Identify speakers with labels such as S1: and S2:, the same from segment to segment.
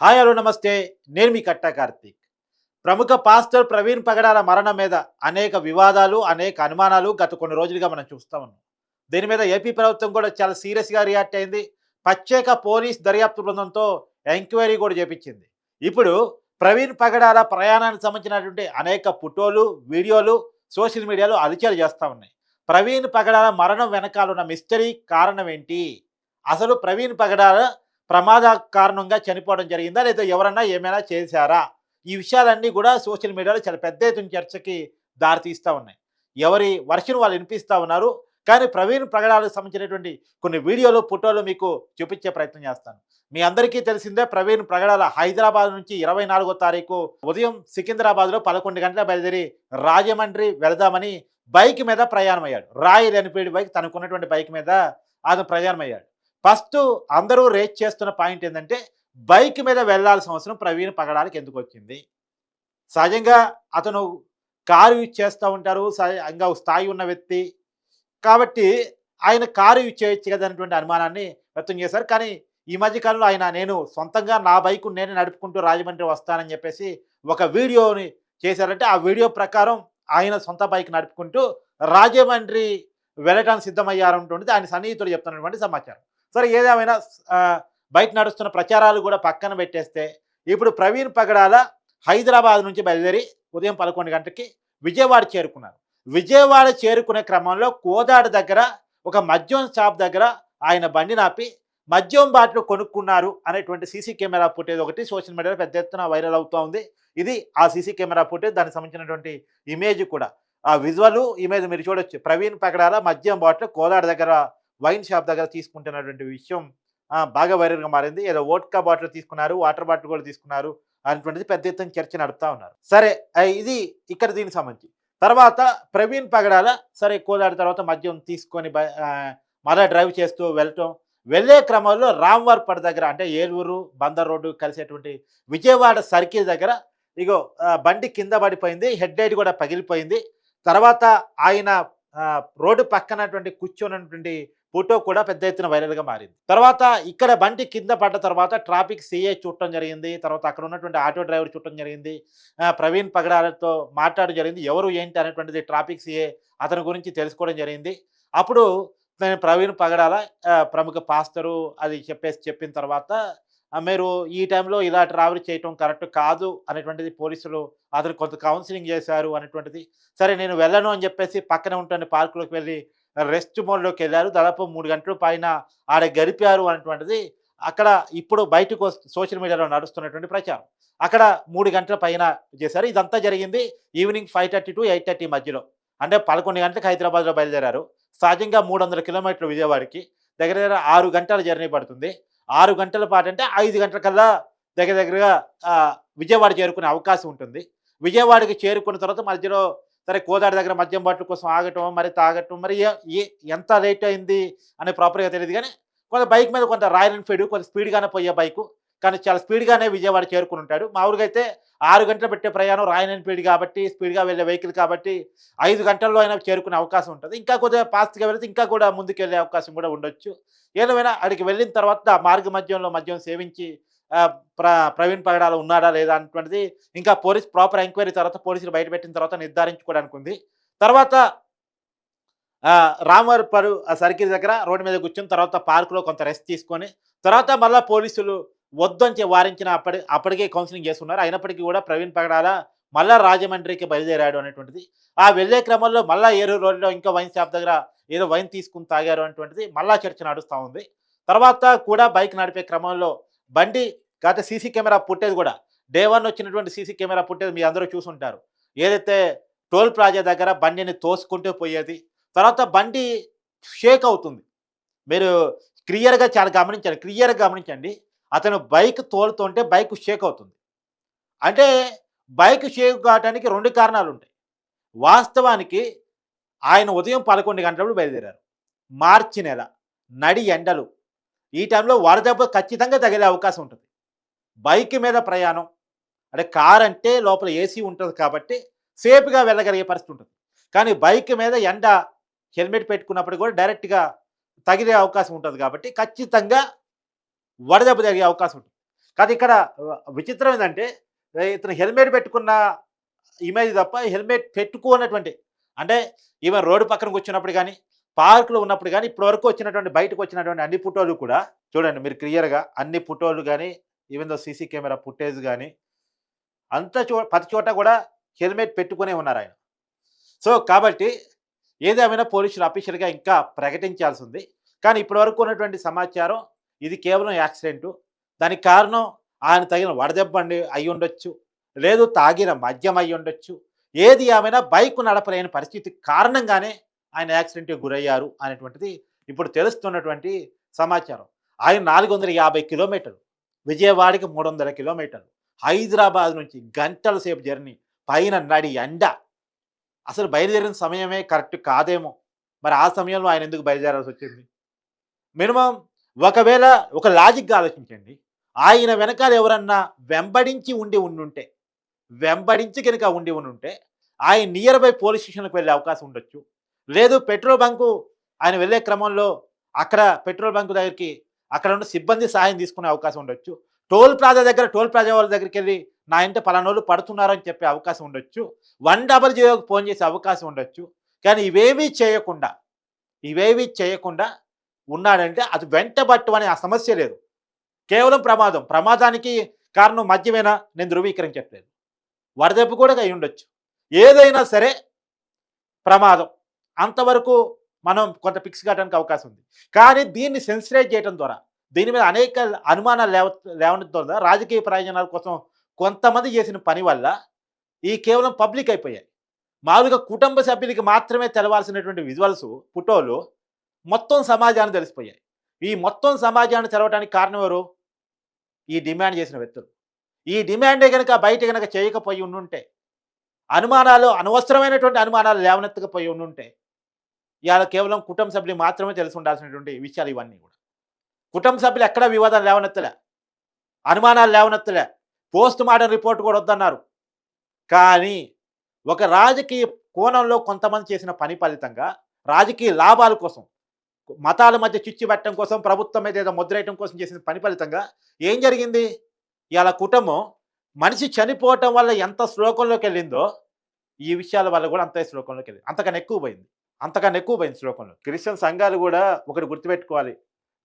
S1: Hi hello నమస్తే. నేను మీ కట్టా కార్తీక్. ప్రముఖ పాస్టర్ ప్రవీణ్ పగడాల మరణం మీద అనేక వివాదాలు అనేక అనుమానాలు గత కొన్ని రోజులుగా మనం చూస్తూ ఉన్నాం. దీని మీద ఏపీ ప్రభుత్వం కూడా చాలా సీరియస్గా రియాక్ట్ అయింది. ప్రత్యేక పోలీస్ దర్యాప్తు బృందంతో ఎంక్వైరీ కూడా చేపించింది. ఇప్పుడు ప్రవీణ్ పగడాల ప్రయాణానికి సంబంధించినటువంటి అనేక ఫోటోలు వీడియోలు సోషల్ మీడియాలో అలిచలు చేస్తూ ఉన్నాయి. ప్రవీణ్ పగడాల మరణం వెనకాల ఉన్న మిస్టరీ కారణం ఏంటి? అసలు ప్రవీణ్ పగడాల ప్రమాద కారణంగా చనిపోవడం జరిగిందా? లేదా ఎవరన్నా ఏమైనా చేశారా? ఈ విషయాలన్నీ కూడా సోషల్ మీడియాలో చాలా పెద్ద ఎత్తున చర్చకి దారితీస్తూ ఉన్నాయి. ఎవరి వర్షన్ వాళ్ళు వినిపిస్తూ ఉన్నారు. కానీ ప్రవీణ్ ప్రగడాలకు సంబంధించినటువంటి కొన్ని వీడియోలు ఫోటోలు మీకు చూపించే ప్రయత్నం చేస్తాను. మీ అందరికీ తెలిసిందే ప్రవీణ్ ప్రగడాల హైదరాబాద్ నుంచి ఇరవై నాలుగో తారీఖు ఉదయం సికింద్రాబాద్లో పదకొండు గంటల బయలుదేరి రాజమండ్రి వెళదామని బైక్ మీద ప్రయాణం అయ్యాడు రాయల్ ఎన్ఫీల్డ్ బైక్ తనకున్నటువంటి బైక్ మీద అతను ప్రయాణమయ్యాడు. ఫస్ట్ అందరూ రేట్ చేస్తున్న పాయింట్ ఏంటంటే బైక్ మీద వెళ్ళాల్సిన అవసరం ప్రవీణ్ పగడానికి ఎందుకు వచ్చింది? సహజంగా అతను కారు యూజ్ చేస్తూ ఉంటారు సహజంగా స్థాయి ఉన్న వ్యక్తి. కాబట్టి ఆయన కారు యూజ్ చేయొచ్చు కదా అనేటువంటి అనుమానాన్ని వ్యక్తం చేశారు. కానీ ఈ మధ్య కాలంలో ఆయన నేను సొంతంగా నా బైక్ నేను నడుపుకుంటూ రాజమండ్రి వస్తానని చెప్పేసి ఒక వీడియోని చేశారంటే ఆ వీడియో ప్రకారం ఆయన సొంత బైక్ నడుపుకుంటూ రాజమండ్రి వెళ్ళటానికి సిద్ధమయ్యారంటుంది ఆయన సన్నిహితుడు చెప్తున్నటువంటి సమాచారం. సరే ఏదేమైనా బయట నడుస్తున్న ప్రచారాలు కూడా పక్కన పెట్టేస్తే ఇప్పుడు ప్రవీణ్ పగడాల హైదరాబాద్ నుంచి బయలుదేరి ఉదయం పదకొండు గంటకి విజయవాడ చేరుకున్నారు. విజయవాడ చేరుకునే క్రమంలో కోదాడ దగ్గర ఒక మద్యం షాప్ దగ్గర ఆయన బండి నాపి మద్యం బాటలు కొనుక్కున్నారు అనేటువంటి సీసీ కెమెరా ఫుటేజ్ ఒకటి సోషల్ మీడియాలో పెద్ద ఎత్తున వైరల్ అవుతూ ఉంది. ఇది ఆ సీసీ కెమెరా ఫుటేజ్ దానికి సంబంధించినటువంటి ఇమేజ్ కూడా. ఆ విజువల్ ఇమేజ్ మీరు చూడొచ్చు. ప్రవీణ్ పగడాల మద్యం బాటలు కోదాడ దగ్గర వైన్ షాప్ దగ్గర తీసుకుంటున్నటువంటి విషయం బాగా వైరల్గా మారింది. ఏదో ఓట్కా బాటిల్ తీసుకున్నారు వాటర్ బాటిల్ కూడా తీసుకున్నారు అనేటువంటిది పెద్ద ఎత్తున చర్చ నడుపుతా ఉన్నారు. సరే ఇది ఇక్కడ దీనికి సంబంధించి. తర్వాత ప్రవీణ్ పగడాల సరే కోదాడి తర్వాత మద్యం తీసుకొని బయ- మళ్ళా డ్రైవ్ చేస్తూ వెళ్ళటం. వెళ్ళే క్రమంలో రామ్వార్పడ్ దగ్గర అంటే ఏలూరు బందర్ రోడ్డు కలిసేటువంటి విజయవాడ సర్కిల్ దగ్గర ఇగో బండి కింద పడిపోయింది హెడ్ లైట్ కూడా పగిలిపోయింది. తర్వాత ఆయన రోడ్డు పక్కనటువంటి కూర్చున్నటువంటి ఫోటో కూడా పెద్ద ఎత్తున వైరల్గా మారింది. తర్వాత ఇక్కడ బండి కింద పడ్డ తర్వాత ట్రాఫిక్ సిఐ చూడటం జరిగింది. తర్వాత అక్కడ ఉన్నటువంటి ఆటో డ్రైవర్ చూడటం జరిగింది. ప్రవీణ్ పగడాలతో మాట్లాడడం జరిగింది. ఎవరు ఏంటి అనేటువంటిది ట్రాఫిక్ సిఐ అతని గురించి తెలుసుకోవడం జరిగింది. అప్పుడు నేను ప్రవీణ్ పగడాల ప్రముఖ పాస్తరు అది చెప్పేసి చెప్పిన తర్వాత మీరు ఈ టైంలో ఇలా ట్రావెల్ చేయటం కరెక్ట్ కాదు అనేటువంటిది పోలీసులు అతను కొంత కౌన్సిలింగ్ చేశారు అనేటువంటిది. సరే నేను వెళ్ళను అని చెప్పేసి పక్కన ఉంటున్న పార్కులోకి వెళ్ళి రెస్ట్ మోడ్లోకి వెళ్ళారు. దాదాపు మూడు గంటలు పైన ఆడ గడిపారు అనేటువంటిది అక్కడ ఇప్పుడు బయటకు సోషల్ మీడియాలో నడుస్తున్నటువంటి ప్రచారం. అక్కడ మూడు గంటల పైన చేశారు. ఇదంతా జరిగింది evening five thirty to eight thirty మధ్యలో. అంటే పదకొండు గంటలకు హైదరాబాద్లో బయలుదేరారు. సహజంగా మూడు వందల కిలోమీటర్లు విజయవాడకి దగ్గర దగ్గర ఆరు గంటల జర్నీ పడుతుంది. ఆరు గంటల పాటు అంటే ఐదు గంటల కల్లా దగ్గర దగ్గరగా విజయవాడ చేరుకునే అవకాశం ఉంటుంది. విజయవాడకి చేరుకున్న తర్వాత మధ్యలో సరే కోదాడి దగ్గర మద్యం బాటిల్ కోసం ఆగటం మరి తాగటం మరి ఎంత లేట్ అయింది అనే ప్రాపర్గా తెలియదు కానీ కొంత బైక్ మీద కొంత రాయల్ ఎన్ఫీల్డ్ కొంత స్పీడ్గానే పోయే బైకు కానీ చాలా స్పీడ్గానే విజయవాడ చేరుకుని ఉంటాడు. మామూలుగా అయితే ఆరు గంటలు పెట్టే ప్రయాణం రాయల్ ఎన్ఫీల్డ్ కాబట్టి స్పీడ్గా వెళ్ళే వెహికల్ కాబట్టి ఐదు గంటల్లో అయినా చేరుకునే అవకాశం ఉంటుంది. ఇంకా కొద్దిగా ఫాస్ట్గా వెళితే ఇంకా కూడా ముందుకు వెళ్ళే అవకాశం కూడా ఉండొచ్చు. ఏమైనా అక్కడికి వెళ్ళిన తర్వాత ఆ మార్గ మధ్యంలో మద్యం సేవించి ప్ర ప్రవీణ్ పగడాల ఉన్నాడా లేదా అనేటువంటిది ఇంకా పోలీస్ ప్రాపర్ ఎంక్వైరీ తర్వాత పోలీసులు బయట పెట్టిన తర్వాత నిర్ధారించుకోవడానికి ఉంది. తర్వాత రామర్ రామవరపరు ఆ సర్కిల్ దగ్గర రోడ్డు మీద కూర్చుని తర్వాత పార్కులో కొంత రెస్ట్ తీసుకొని తర్వాత మళ్ళీ పోలీసులు వద్దని వారించిన అప్పటి అప్పటికే కౌన్సిలింగ్ చేస్తున్నారు. అయినప్పటికీ కూడా ప్రవీణ్ పగడాల మళ్ళా రాజమండ్రికి బయలుదేరాడు అనేటువంటిది ఆ వెళ్ళే క్రమంలో మళ్ళా ఏరూరు రోడ్లో ఇంకా వైన్ షాప్ దగ్గర ఏదో వైన్ తీసుకుని తాగారు అనేటువంటిది మళ్ళా చర్చ నడుస్తూ ఉంది. తర్వాత కూడా బైక్ నడిపే క్రమంలో బండి గత సీసీ కెమెరా పుట్టేది కూడా. డే వన్ వచ్చినటువంటి సీసీ కెమెరా పుట్టేది మీ అందరూ చూసుంటారు. ఏదైతే టోల్ ప్లాజా దగ్గర బండిని తోసుకుంటూ పోయేది తర్వాత బండి షేక్ అవుతుంది. మీరు క్లియర్గా చాలా గమనించండి క్లియర్గా గమనించండి. అతను బైక్ తోలుతుంటే బైక్ షేక్ అవుతుంది. అంటే బైక్ షేక్ కావడానికి రెండు కారణాలు ఉంటాయి వాస్తవానికి ఆయన ఉదయం పదకొండు గంటలప్పుడు బయలుదేరారు. మార్చి నెల నడి ఎండలు ఈ టైంలో వడదెబ్బ ఖచ్చితంగా తగిలే అవకాశం ఉంటుంది. బైక్ మీద ప్రయాణం అంటే కార్ అంటే లోపల ఏసీ ఉంటుంది కాబట్టి సేఫ్గా వెళ్ళగలిగే పరిస్థితి ఉంటుంది. కానీ బైక్ మీద ఎండ హెల్మెట్ పెట్టుకున్నప్పుడు కూడా డైరెక్ట్గా తగిలే అవకాశం ఉంటుంది కాబట్టి ఖచ్చితంగా వడదెబ్బ తగిలే అవకాశం ఉంటుంది. కాదు ఇక్కడ విచిత్రం ఏంటంటే ఇతను హెల్మెట్ పెట్టుకున్న ఇమేజ్ తప్ప హెల్మెట్ పెట్టుకోనటువంటి అంటే ఈమె రోడ్డు పక్కన కూర్చున్నప్పుడు కానీ పార్కులో ఉన్నప్పుడు కానీ ఇప్పటి వరకు వచ్చినటువంటి బయటకు వచ్చినటువంటి అన్ని ఫోటోలు కూడా చూడండి మీరు క్లియర్గా అన్ని ఫోటోలు కానీ even though CC camera footage కానీ అంత చో ప్రతి చోట కూడా హెల్మెట్ పెట్టుకునే ఉన్నారు ఆయన. సో కాబట్టి ఏదేమైనా పోలీసులు అఫీషియల్గా ఇంకా ప్రకటించాల్సి ఉంది కానీ ఇప్పటి వరకు ఉన్నటువంటి సమాచారం ఇది కేవలం యాక్సిడెంటు. దానికి కారణం ఆయన తగిన వడదెబ్బండి అయి ఉండొచ్చు. లేదు తాగిన మద్యం అయి ఉండొచ్చు. ఏది ఏమైనా బైక్ నడపలేని పరిస్థితి కారణంగానే ఆయన యాక్సిడెంట్కి గురయ్యారు అనేటువంటిది ఇప్పుడు తెలుస్తున్నటువంటి సమాచారం. ఆయన నాలుగు వందల యాభై కిలోమీటర్లు విజయవాడకి మూడు వందల కిలోమీటర్లు హైదరాబాద్ నుంచి గంటల సేపు జర్నీ పైన నడి ఎండ. అసలు బయలుదేరిన సమయమే కరెక్ట్ కాదేమో. మరి ఆ సమయంలో ఆయన ఎందుకు బయలుదేరాల్సి వచ్చింది? మినిమం ఒకవేళ ఒక లాజిక్గా ఆలోచించండి. ఆయన వెనకాల ఎవరన్నా వెంబడించి ఉండి ఉండుంటే వెంబడించి కనుక ఉండి ఉండుంటే ఆయన నియర్ బై పోలీస్ స్టేషన్కి వెళ్ళే అవకాశం ఉండొచ్చు. లేదు పెట్రోల్ బంకు ఆయన వెళ్ళే క్రమంలో అక్కడ పెట్రోల్ బంకు దగ్గరికి అక్కడ ఉన్న సిబ్బంది సహాయం తీసుకునే అవకాశం ఉండొచ్చు. టోల్ ప్లాజా దగ్గర టోల్ ప్లాజా వాళ్ళ దగ్గరికి వెళ్ళి నా ఇంట పలానోళ్ళు పడుతున్నారని చెప్పే అవకాశం ఉండొచ్చు. వన్ డబల్ జీరోకి ఫోన్ చేసే అవకాశం ఉండొచ్చు. కానీ ఇవేవి చేయకుండా ఇవేవి చేయకుండా ఉన్నాడంటే అది వెంటబట్టు అనే ఆ సమస్య లేదు. కేవలం ప్రమాదం. ప్రమాదానికి కారణం మద్యమేనా? నేను ధృవీకరించట్లేదు. వరదెబ్బ కూడా అయి ఉండొచ్చు. ఏదైనా సరే ప్రమాదం. అంతవరకు మనం కొంత ఫిక్స్ కావడానికి అవకాశం ఉంది. కానీ దీన్ని సెన్సిటైజ్ చేయడం ద్వారా దీని మీద అనేక అనుమానాలు లేవ లేవడం ద్వారా రాజకీయ ప్రయోజనాల కోసం కొంతమంది చేసిన పని వల్ల ఈ కేవలం పబ్లిక్ అయిపోయాయి. మామూలుగా కుటుంబ సభ్యులకి మాత్రమే తెలవాల్సినటువంటి విజువల్స్ ఫోటోలు మొత్తం సమాజాన్ని తెలిసిపోయాయి. ఈ మొత్తం సమాజాన్ని తెలవడానికి కారణం ఎవరు? ఈ డిమాండ్ చేసిన వ్యక్తులు. ఈ డిమాండే కనుక బయట కనుక చేయకపోయి ఉండుంటే అనుమానాలు అనవసరమైనటువంటి అనుమానాలు లేవనెత్తకపోయి ఉండుంటే ఇవాళ కేవలం కుటుంబ సభ్యులు మాత్రమే తెలిసి ఉండాల్సినటువంటి విషయాలు ఇవన్నీ కూడా. కుటుంబ సభ్యులు ఎక్కడ వివాదాలు లేవనెత్తలే. అనుమానాలు లేవనెత్తలే. పోస్ట్ మార్టం రిపోర్ట్ కూడా వద్దన్నారు. కానీ ఒక రాజకీయ కోణంలో కొంతమంది చేసిన పని ఫలితంగా రాజకీయ లాభాల కోసం మతాల మధ్య చిచ్చు పెట్టడం కోసం ప్రభుత్వం మీద ఏదో ముద్రేయటం కోసం చేసిన పని ఫలితంగా ఏం జరిగింది? ఇవాళ కుటుంబం మనిషి చనిపోవటం వల్ల ఎంత శ్లోకంలోకి వెళ్ళిందో ఈ విషయాల వల్ల కూడా అంతే శ్లోకంలోకి వెళ్ళింది. అంతకన్నా ఎక్కువ పోయింది. అంతకన్నా ఎక్కువ పోయింది శ్లోకంలో. క్రిస్టియన్ సంఘాలు కూడా ఒకటి గుర్తుపెట్టుకోవాలి.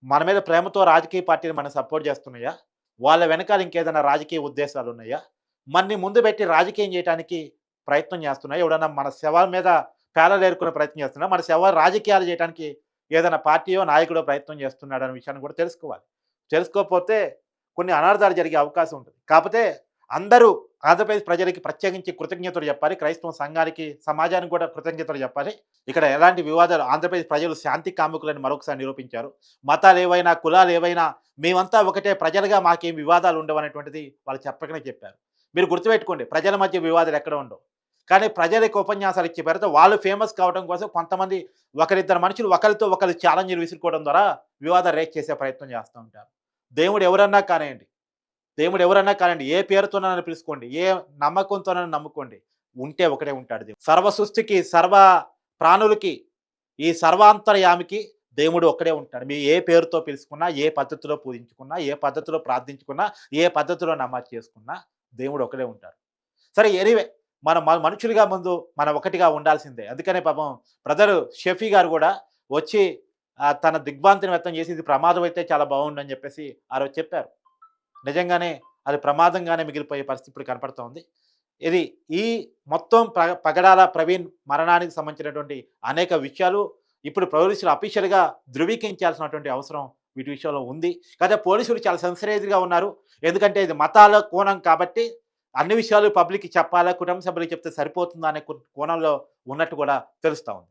S1: మన మీద ప్రేమతో రాజకీయ పార్టీని మనం సపోర్ట్ చేస్తున్నాయా? వాళ్ళ వెనకాల ఇంకేదైనా రాజకీయ ఉద్దేశాలు ఉన్నాయా? మన్ని ముందు పెట్టి రాజకీయం చేయడానికి ప్రయత్నం చేస్తున్నాయి? ఎవడన్నా మన శవాల మీద పేలలేరుకునే ప్రయత్నం చేస్తున్నా మన శవ రాజకీయాలు చేయడానికి ఏదైనా పార్టీయో నాయకుడో ప్రయత్నం చేస్తున్నాడు అనే విషయాన్ని కూడా తెలుసుకోవాలి. తెలుసుకోకపోతే కొన్ని అనార్థాలు జరిగే అవకాశం ఉంటుంది. కాకపోతే అందరూ ఆంధ్రప్రదేశ్ ప్రజలకి ప్రత్యేకించి కృతజ్ఞతలు చెప్పాలి. క్రైస్తవ సంఘానికి సమాజానికి కూడా కృతజ్ఞతలు చెప్పాలి. ఇక్కడ ఎలాంటి వివాదాలు ఆంధ్రప్రదేశ్ ప్రజలు శాంతి కాముకులని మరొకసారి నిరూపించారు. మతాలు ఏవైనా కులాలు ఏవైనా మేమంతా ఒకటే ప్రజలుగా మాకేం వివాదాలు ఉండవు అనేటువంటిది వాళ్ళు చెప్పకనే చెప్పారు. మీరు గుర్తుపెట్టుకోండి ప్రజల మధ్య వివాదాలు ఎక్కడ ఉండవు. కానీ ప్రజలకు ఉపన్యాసాలు ఇచ్చే పేరుతో వాళ్ళు ఫేమస్ కావడం కోసం కొంతమంది ఒకరిద్దరు మనుషులు ఒకరితో ఒకరు ఛాలెంజ్లు విసురుకోవడం ద్వారా వివాదాలు రేక్ చేసే ప్రయత్నం చేస్తూ ఉంటారు. దేవుడు ఎవరన్నా కానివ్వండి దేవుడు ఎవరన్నా కానివ్వండి ఏ పేరుతోనైనా పిలుచుకోండి ఏ నమ్మకంతోనైనా నమ్ముకోండి ఉంటే ఒకటే ఉంటాడు దేవుడు. సర్వ సృష్టికి సర్వ ప్రాణులకి ఈ సర్వాంతర్యామికి దేవుడు ఒక్కడే ఉంటాడు. మీ ఏ పేరుతో పిలుచుకున్నా ఏ పద్ధతిలో పూజించుకున్నా ఏ పద్ధతిలో ప్రార్థించుకున్నా ఏ పద్ధతిలో నమాజ్ చేసుకున్నా దేవుడు ఒకడే ఉంటాడు. సరే ఎనివే మన మనుషులుగా ముందు మనం ఒకటిగా ఉండాల్సిందే. అందుకనే పాపం బ్రదర్ షఫీ గారు కూడా వచ్చి తన దిగ్భాంతిని వ్యక్తం చేసి ఇది ప్రమాదం అయితే చాలా బాగుండని చెప్పేసి ఆ రోజు చెప్పారు. నిజంగానే అది ప్రమాదంగానే మిగిలిపోయే పరిస్థితి ఇప్పుడు కనపడుతోంది. ఇది ఈ మొత్తం ప్ర పగడాల ప్రవీణ్ మరణానికి సంబంధించినటువంటి అనేక విషయాలు ఇప్పుడు పోలీసులు అఫీషియల్గా ధృవీకరించాల్సినటువంటి అవసరం వీటి విషయంలో ఉంది. కాకపోతే పోలీసులు చాలా సెన్సిటైజ్గా ఉన్నారు. ఎందుకంటే ఇది మతాల కోణం కాబట్టి అన్ని విషయాలు పబ్లిక్కి చెప్పాలా కుటుంబ సభ్యులకు చెప్తే సరిపోతుందా అనే కోణంలో ఉన్నట్టు కూడా తెలుస్తూ ఉంది.